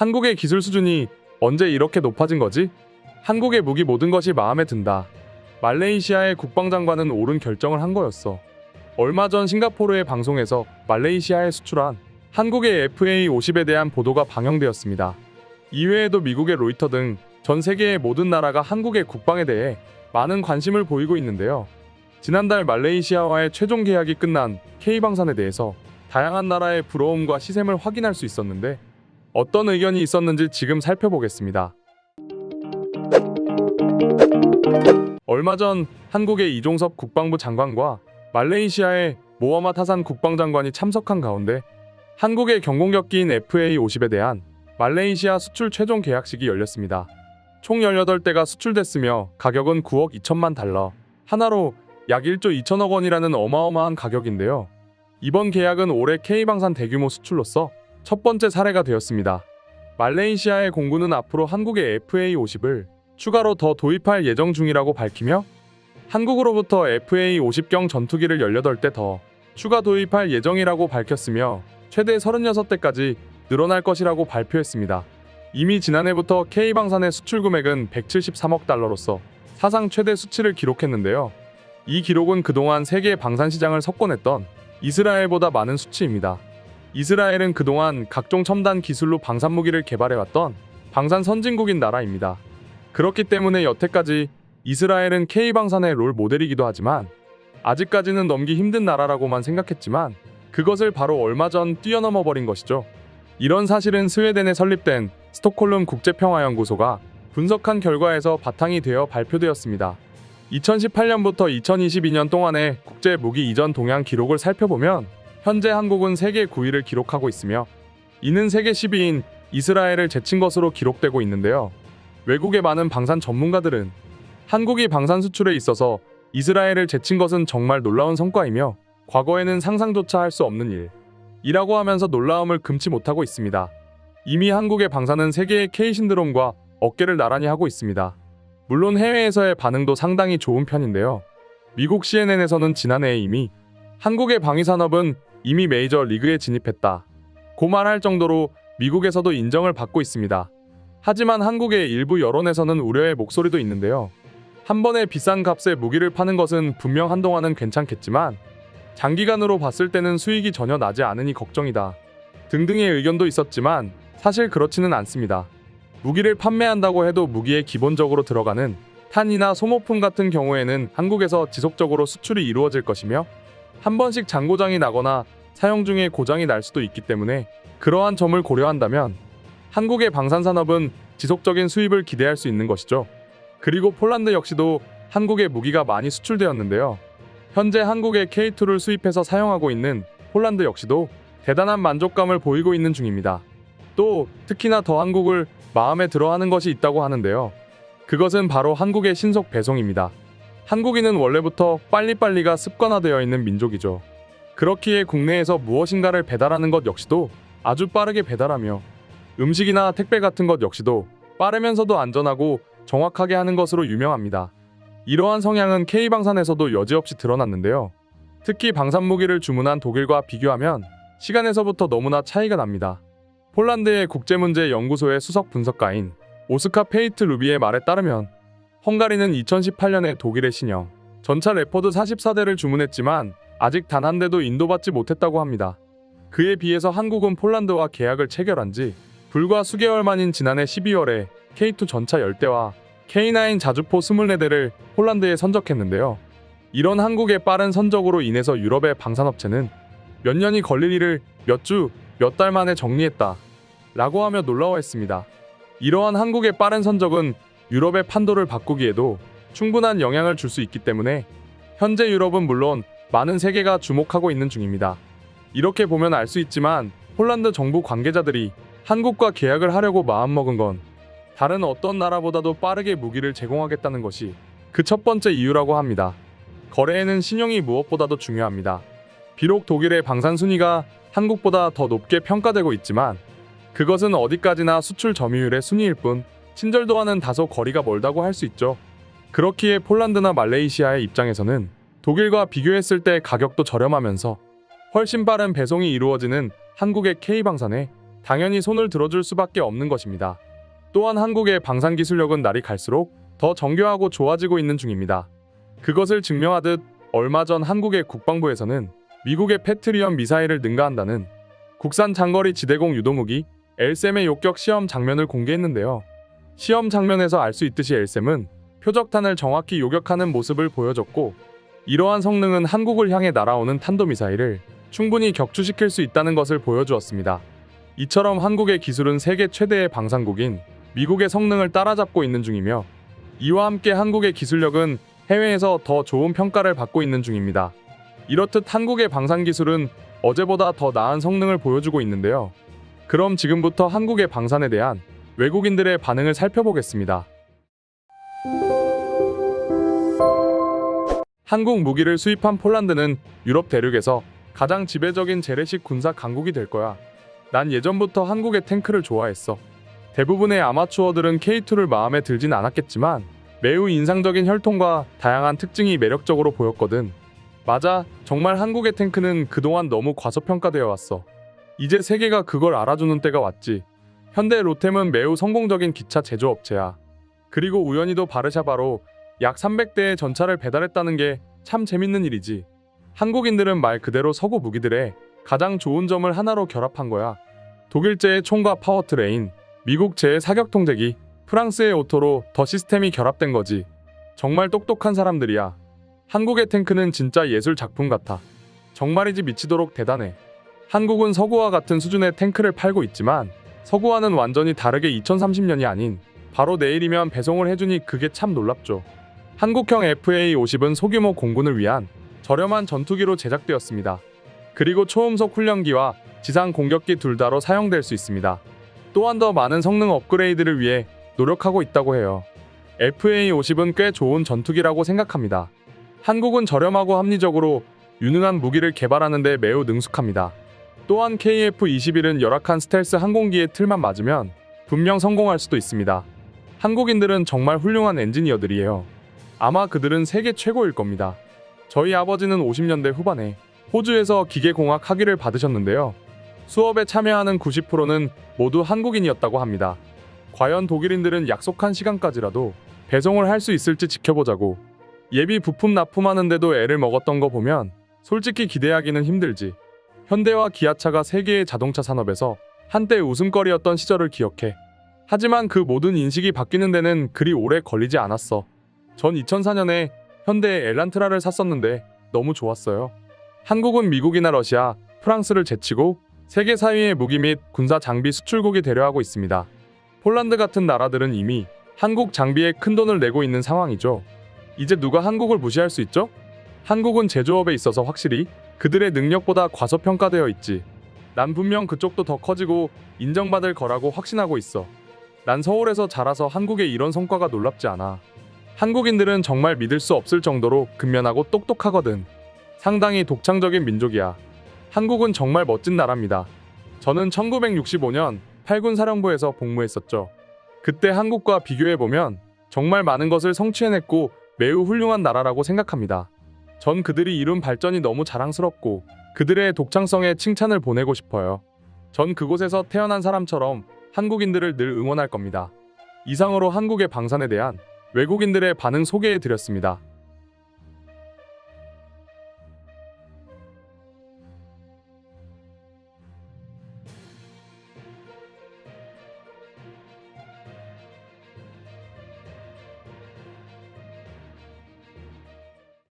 한국의 기술 수준이 언제 이렇게 높아진 거지? 한국의 무기 모든 것이 마음에 든다. 말레이시아의 국방장관은 옳은 결정을 한 거였어. 얼마 전 싱가포르의 방송에서 말레이시아에 수출한 한국의 FA50에 대한 보도가 방영되었습니다. 이외에도 미국의 로이터 등 전 세계의 모든 나라가 한국의 국방에 대해 많은 관심을 보이고 있는데요. 지난달 말레이시아와의 최종 계약이 끝난 K방산에 대해서 다양한 나라의 부러움과 시샘을 확인할 수 있었는데 어떤 의견이 있었는지 지금 살펴보겠습니다. 얼마 전 한국의 이종섭 국방부 장관과 말레이시아의 모하마 타산 국방장관이 참석한 가운데 한국의 경공격기인 FA50에 대한 말레이시아 수출 최종 계약식이 열렸습니다. 총 18대가 수출됐으며 가격은 9억 2천만 달러, 하나로 약 1조 2천억 원이라는 어마어마한 가격인데요. 이번 계약은 올해 K방산 대규모 수출로서 첫 번째 사례가 되었습니다. 말레이시아의 공군은 앞으로 한국의 FA50을 추가로 더 도입할 예정 중이라고 밝히며 한국으로부터 FA50경 전투기를 18대 더 추가 도입할 예정이라고 밝혔으며 최대 36대까지 늘어날 것이라고 발표했습니다. 이미 지난해부터 K방산의 수출 금액은 173억 달러로서 사상 최대 수치를 기록했는데요. 이 기록은 그동안 세계 방산 시장을 석권했던 이스라엘보다 많은 수치입니다. 이스라엘은 그동안 각종 첨단 기술로 방산 무기를 개발해왔던 방산 선진국인 나라입니다. 그렇기 때문에 여태까지 이스라엘은 K방산의 롤 모델이기도 하지만 아직까지는 넘기 힘든 나라라고만 생각했지만 그것을 바로 얼마 전 뛰어넘어 버린 것이죠. 이런 사실은 스웨덴에 설립된 스톡홀름 국제평화연구소가 분석한 결과에서 바탕이 되어 발표되었습니다. 2018년부터 2022년 동안의 국제 무기 이전 동향 기록을 살펴보면 현재 한국은 세계 9위를 기록하고 있으며 이는 세계 10위인 이스라엘을 제친 것으로 기록되고 있는데요. 외국의 많은 방산 전문가들은 한국이 방산 수출에 있어서 이스라엘을 제친 것은 정말 놀라운 성과이며 과거에는 상상조차 할 수 없는 일. 이라고 하면서 놀라움을 금치 못하고 있습니다. 이미 한국의 방사는 세계의 K 신드롬과 어깨를 나란히 하고 있습니다. 물론 해외에서의 반응도 상당히 좋은 편인데요. 미국 CNN에서는 지난해에 이미 한국의 방위 산업은 이미 메이저 리그에 진입했다. 고말할 정도로 미국에서도 인정을 받고 있습니다. 하지만 한국의 일부 여론에서는 우려의 목소리도 있는데요. 한 번에 비싼 값에 무기를 파는 것은 분명 한동안은 괜찮겠지만 장기간으로 봤을 때는 수익이 전혀 나지 않으니 걱정이다. 등등의 의견도 있었지만 사실 그렇지는 않습니다. 무기를 판매한다고 해도 무기에 기본적으로 들어가는 탄이나 소모품 같은 경우에는 한국에서 지속적으로 수출이 이루어질 것이며 한 번씩 장고장이 나거나 사용 중에 고장이 날 수도 있기 때문에 그러한 점을 고려한다면 한국의 방산 산업은 지속적인 수입을 기대할 수 있는 것이죠. 그리고 폴란드 역시도 한국의 무기가 많이 수출되었는데요. 현재 한국의 K2를 수입해서 사용하고 있는 폴란드 역시도 대단한 만족감을 보이고 있는 중입니다. 또 특히나 더 한국을 마음에 들어 하는 것이 있다고 하는데요. 그것은 바로 한국의 신속 배송입니다. 한국인은 원래부터 빨리빨리가 습관화되어 있는 민족이죠. 그렇기에 국내에서 무엇인가를 배달하는 것 역시도 아주 빠르게 배달하며 음식이나 택배 같은 것 역시도 빠르면서도 안전하고 정확하게 하는 것으로 유명합니다. 이러한 성향은 K방산에서도 여지없이 드러났는데요. 특히 방산 무기를 주문한 독일과 비교하면 시간에서부터 너무나 차이가 납니다. 폴란드의 국제문제연구소의 수석 분석가인 오스카 페이트 루비의 말에 따르면 헝가리는 2018년에 독일의 신형 전차 레퍼드 44대를 주문했지만 아직 단 한 대도 인도받지 못했다고 합니다. 그에 비해서 한국은 폴란드와 계약을 체결한 지 불과 수개월 만인 지난해 12월에 K2 전차 10대와 K9 자주포 24대를 폴란드에 선적했는데요. 이런 한국의 빠른 선적으로 인해서 유럽의 방산업체는 몇 년이 걸릴 일을 몇 주, 몇 달 만에 정리했다. 라고 하며 놀라워했습니다. 이러한 한국의 빠른 선적은 유럽의 판도를 바꾸기에도 충분한 영향을 줄 수 있기 때문에 현재 유럽은 물론 많은 세계가 주목하고 있는 중입니다. 이렇게 보면 알 수 있지만 폴란드 정부 관계자들이 한국과 계약을 하려고 마음먹은 건 다른 어떤 나라보다도 빠르게 무기를 제공하겠다는 것이 그 첫 번째 이유라고 합니다. 거래에는 신용이 무엇보다도 중요합니다. 비록 독일의 방산 순위가 한국보다 더 높게 평가되고 있지만 그것은 어디까지나 수출 점유율의 순위일 뿐 친절도와는 다소 거리가 멀다고 할 수 있죠. 그렇기에 폴란드나 말레이시아의 입장에서는 독일과 비교했을 때 가격도 저렴하면서 훨씬 빠른 배송이 이루어지는 한국의 K방산에 당연히 손을 들어줄 수밖에 없는 것입니다. 또한 한국의 방산 기술력은 날이 갈수록 더 정교하고 좋아지고 있는 중입니다. 그것을 증명하듯 얼마 전 한국의 국방부에서는 미국의 패트리언 미사일을 능가한다는 국산 장거리 지대공 유도무기 엘셈의 욕격 시험 장면을 공개했는데요. 시험 장면에서 알 수 있듯이 엘셈은 표적탄을 정확히 요격하는 모습을 보여줬고 이러한 성능은 한국을 향해 날아오는 탄도미사일을 충분히 격추시킬 수 있다는 것을 보여주었습니다. 이처럼 한국의 기술은 세계 최대의 방산국인 미국의 성능을 따라잡고 있는 중이며 이와 함께 한국의 기술력은 해외에서 더 좋은 평가를 받고 있는 중입니다. 이렇듯 한국의 방산 기술은 어제보다 더 나은 성능을 보여주고 있는데요. 그럼 지금부터 한국의 방산에 대한 외국인들의 반응을 살펴보겠습니다. 한국 무기를 수입한 폴란드는 유럽 대륙에서 가장 지배적인 재래식 군사 강국이 될 거야. 난 예전부터 한국의 탱크를 좋아했어. 대부분의 아마추어들은 K2를 마음에 들진 않았겠지만 매우 인상적인 혈통과 다양한 특징이 매력적으로 보였거든. 맞아, 정말 한국의 탱크는 그동안 너무 과소평가되어 왔어. 이제 세계가 그걸 알아주는 때가 왔지. 현대 로템은 매우 성공적인 기차 제조업체야. 그리고 우연히도 바르샤바로 약 300대의 전차를 배달했다는 게 참 재밌는 일이지. 한국인들은 말 그대로 서구 무기들의 가장 좋은 점을 하나로 결합한 거야. 독일제의 총과 파워트레인, 미국제의 사격통제기, 프랑스의 오토로 더 시스템이 결합된 거지. 정말 똑똑한 사람들이야. 한국의 탱크는 진짜 예술 작품 같아. 정말이지 미치도록 대단해. 한국은 서구와 같은 수준의 탱크를 팔고 있지만 서구와는 완전히 다르게 2030년이 아닌 바로 내일이면 배송을 해주니 그게 참 놀랍죠. 한국형 FA-50은 소규모 공군을 위한 저렴한 전투기로 제작되었습니다. 그리고 초음속 훈련기와 지상 공격기 둘 다로 사용될 수 있습니다. 또한 더 많은 성능 업그레이드를 위해 노력하고 있다고 해요. FA-50은 꽤 좋은 전투기라고 생각합니다. 한국은 저렴하고 합리적으로 유능한 무기를 개발하는 데 매우 능숙합니다. 또한 KF-21은 열악한 스텔스 항공기의 틀만 맞으면 분명 성공할 수도 있습니다. 한국인들은 정말 훌륭한 엔지니어들이에요. 아마 그들은 세계 최고일 겁니다. 저희 아버지는 50년대 후반에 호주에서 기계공학 학위를 받으셨는데요. 수업에 참여하는 90%는 모두 한국인이었다고 합니다. 과연 독일인들은 약속한 시간까지라도 배송을 할 수 있을지 지켜보자고. 예비 부품 납품하는데도 애를 먹었던 거 보면 솔직히 기대하기는 힘들지. 현대와 기아차가 세계의 자동차 산업에서 한때 웃음거리였던 시절을 기억해. 하지만 그 모든 인식이 바뀌는 데는 그리 오래 걸리지 않았어. 전 2004년에 현대의 엘란트라를 샀었는데 너무 좋았어요. 한국은 미국이나 러시아, 프랑스를 제치고 세계 4위의 무기 및 군사 장비 수출국이 되려 하고 있습니다. 폴란드 같은 나라들은 이미 한국 장비에 큰 돈을 내고 있는 상황이죠. 이제 누가 한국을 무시할 수 있죠? 한국은 제조업에 있어서 확실히 그들의 능력보다 과소평가되어 있지. 난 분명 그쪽도 더 커지고 인정받을 거라고 확신하고 있어. 난 서울에서 자라서 한국의 이런 성과가 놀랍지 않아. 한국인들은 정말 믿을 수 없을 정도로 근면하고 똑똑하거든. 상당히 독창적인 민족이야. 한국은 정말 멋진 나라입니다. 저는 1965년 8군 사령부에서 복무했었죠. 그때 한국과 비교해보면 정말 많은 것을 성취해냈고 매우 훌륭한 나라라고 생각합니다. 전 그들이 이룬 발전이 너무 자랑스럽고 그들의 독창성에 칭찬을 보내고 싶어요. 전 그곳에서 태어난 사람처럼 한국인들을 늘 응원할 겁니다. 이상으로 한국의 방산에 대한 외국인들의 반응 소개해 드렸습니다.